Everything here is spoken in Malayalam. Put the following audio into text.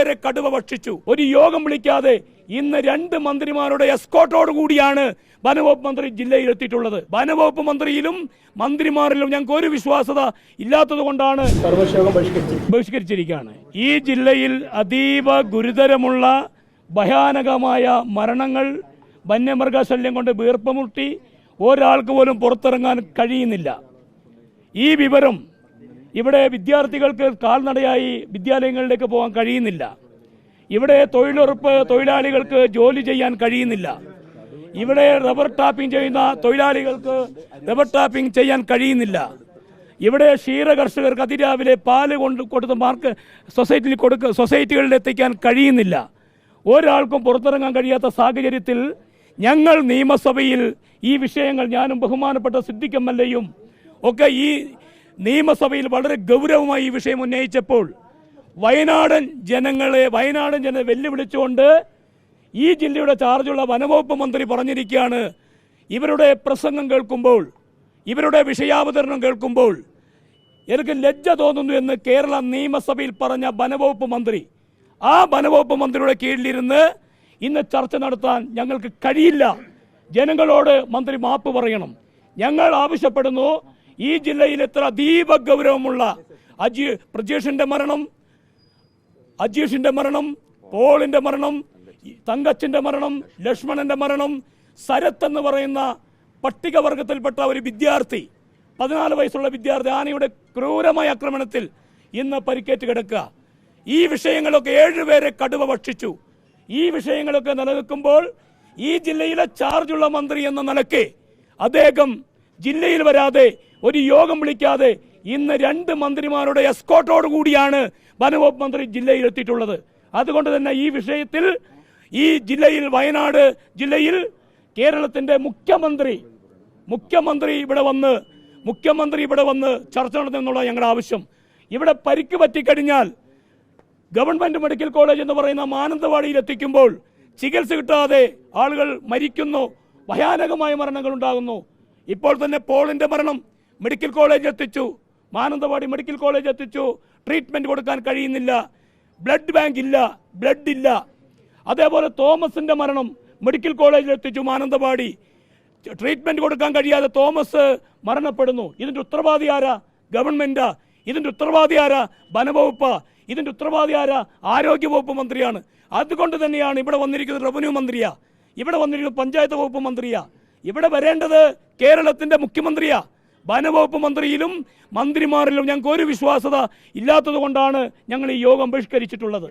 ഏഴുപേരെ കടുവ ഭക്ഷിച്ചു. ഒരു യോഗം വിളിക്കാതെ ഇന്ന് രണ്ട് മന്ത്രിമാരുടെ എസ്കോട്ടോട് കൂടിയാണ് വനവകുപ്പ് മന്ത്രി ജില്ലയിൽ എത്തിയിട്ടുള്ളത്. വനവകുപ്പ് മന്ത്രിയിലും മന്ത്രിമാരിലും ഞങ്ങൾക്ക് ഒരു വിശ്വാസത ഇല്ലാത്തത് കൊണ്ടാണ് ബഹിഷ്കരിച്ചിരിക്കുകയാണ്. ഈ ജില്ലയിൽ അതീവ ഗുരുതരമുള്ള ഭയാനകമായ മരണങ്ങൾ വന്യമൃഗശല്യം കൊണ്ട് വീർപ്പമുട്ടി ഒരാൾക്ക് പോലും പുറത്തിറങ്ങാൻ കഴിയുന്നില്ല. ഈ വിവരം ഇവിടെ വിദ്യാർത്ഥികൾക്ക് കാൽനടയായി വിദ്യാലയങ്ങളിലേക്ക് പോകാൻ കഴിയുന്നില്ല. ഇവിടെ തൊഴിലുറപ്പ് തൊഴിലാളികൾക്ക് ജോലി ചെയ്യാൻ കഴിയുന്നില്ല. ഇവിടെ റബ്ബർ ടാപ്പിംഗ് ചെയ്യുന്ന തൊഴിലാളികൾക്ക് റബ്ബർ ടാപ്പിംഗ് ചെയ്യാൻ കഴിയുന്നില്ല. ഇവിടെ ക്ഷീര കർഷകർക്ക് അതിരാവിലെ പാൽ കൊണ്ട് കൊടുത്ത് മാർക്ക് സൊസൈറ്റിയിൽ കൊടുക്ക സൊസൈറ്റികളിൽ എത്തിക്കാൻ കഴിയുന്നില്ല. ഒരാൾക്കും പുറത്തിറങ്ങാൻ കഴിയാത്ത സാഹചര്യത്തിൽ ഞങ്ങൾ നിയമസഭയിൽ ഈ വിഷയങ്ങൾ ഞാനും ബഹുമാനപ്പെട്ട സിദ്ദിഖ് എം ഒക്കെ ഈ നിയമസഭയിൽ വളരെ ഗൗരവമായി ഈ വിഷയം ഉന്നയിച്ചപ്പോൾ വയനാടൻ ജനങ്ങളെ വയനാടൻ ജനത്തെ വെല്ലുവിളിച്ചുകൊണ്ട് ഈ ജില്ലയുടെ ചാർജുള്ള വനവകുപ്പ് മന്ത്രി പറഞ്ഞിരിക്കുകയാണ്. ഇവരുടെ പ്രസംഗം കേൾക്കുമ്പോൾ ഇവരുടെ വിഷയാവതരണം കേൾക്കുമ്പോൾ എനിക്ക് ലജ്ജ തോന്നുന്നു എന്ന് കേരള നിയമസഭയിൽ പറഞ്ഞ വനവകുപ്പ് മന്ത്രി. ആ വനവകുപ്പ് മന്ത്രിയുടെ കീഴിലിരുന്ന് ഇന്ന് ചർച്ച നടത്താൻ ഞങ്ങൾക്ക് കഴിയില്ല. ജനങ്ങളോട് മന്ത്രി മാപ്പ് പറയണം. ഞങ്ങൾ ആവശ്യപ്പെടുന്നു ഈ ജില്ലയിൽ എത്ര അതീവ ഗൗരവമുള്ള അജി പ്രജേഷിന്റെ മരണം അജീഷിന്റെ മരണം പോളിന്റെ മരണം തങ്കച്ചിന്റെ മരണം ലക്ഷ്മണന്റെ മരണം സരത്ത് എന്ന് പറയുന്ന പട്ടികവർഗത്തിൽപ്പെട്ട ഒരു വിദ്യാർത്ഥി പതിനാല് വയസ്സുള്ള വിദ്യാർത്ഥി ആനയുടെ ക്രൂരമായ ആക്രമണത്തിൽ ഇന്ന് പരിക്കേറ്റ് കിടക്കുക. ഈ വിഷയങ്ങളൊക്കെ ഏഴുപേരെ കടുവ ഭക്ഷിച്ചു. ഈ വിഷയങ്ങളൊക്കെ നിലനിൽക്കുമ്പോൾ ഈ ജില്ലയിലെ ചാർജുള്ള മന്ത്രി എന്ന നിലയ്ക്ക് അദ്ദേഹം ജില്ലയിൽ വരാതെ ഒരു യോഗം വിളിക്കാതെ ഇന്ന് രണ്ട് മന്ത്രിമാരുടെ എസ്കോട്ടോട് കൂടിയാണ് വനവകുപ്പ് മന്ത്രി ജില്ലയിൽ എത്തിയിട്ടുള്ളത്. അതുകൊണ്ട് തന്നെ ഈ വിഷയത്തിൽ ഈ ജില്ലയിൽ വയനാട് ജില്ലയിൽ കേരളത്തിന്റെ മുഖ്യമന്ത്രി മുഖ്യമന്ത്രി ഇവിടെ വന്ന് മുഖ്യമന്ത്രി ഇവിടെ വന്ന് ചർച്ച നടത്തുന്നുള്ള ഞങ്ങളുടെ ആവശ്യം. ഇവിടെ പരിക്ക് പറ്റിക്കഴിഞ്ഞാൽ ഗവൺമെന്റ് മെഡിക്കൽ കോളേജ് എന്ന് പറയുന്ന മാനന്തവാടിയിൽ എത്തിക്കുമ്പോൾ ചികിത്സ കിട്ടാതെ ആളുകൾ മരിക്കുന്നു ഭയാനകമായ മരണങ്ങൾ ഉണ്ടാകുന്നു. ഇപ്പോൾ തന്നെ പോളിന്റെ മരണം മെഡിക്കൽ കോളേജ് എത്തിച്ചു. മാനന്തവാടി മെഡിക്കൽ കോളേജ് എത്തിച്ചു. ട്രീറ്റ്മെന്റ് കൊടുക്കാൻ കഴിയുന്നില്ല. ബ്ലഡ് ബാങ്ക് ഇല്ല. ബ്ലഡ് ഇല്ല. അതേപോലെ തോമസിന്റെ മരണം മെഡിക്കൽ കോളേജിൽ എത്തിച്ചു മാനന്തവാടി. ട്രീറ്റ്മെന്റ് കൊടുക്കാൻ കഴിയാതെ തോമസ് മരണപ്പെടുന്നു. ഇതിന്റെ ഉത്തരവാദി ആരാ? ഗവൺമെന്റാ ഇതിന്റെ ഉത്തരവാദി ആരാ? വനവകുപ്പ്. ഇതിന്റെ ഉത്തരവാദി ആരാ? ആരോഗ്യവകുപ്പ് മന്ത്രിയാണ്. അതുകൊണ്ട് തന്നെയാണ് ഇവിടെ വന്നിരിക്കുന്നത് റവന്യൂ മന്ത്രിയാ. ഇവിടെ വന്നിരിക്കുന്നത് പഞ്ചായത്ത് വകുപ്പ് മന്ത്രിയാ. ഇവിടെ വരേണ്ടത് കേരളത്തിന്റെ മുഖ്യമന്ത്രിയാ. വനവകുപ്പ് മന്ത്രിയിലും മന്ത്രിമാരിലും ഞങ്ങൾക്ക് ഒരു വിശ്വാസത ഇല്ലാത്തത് കൊണ്ടാണ് ഞങ്ങൾ ഈ യോഗം ബഹിഷ്കരിച്ചിട്ടുള്ളത്.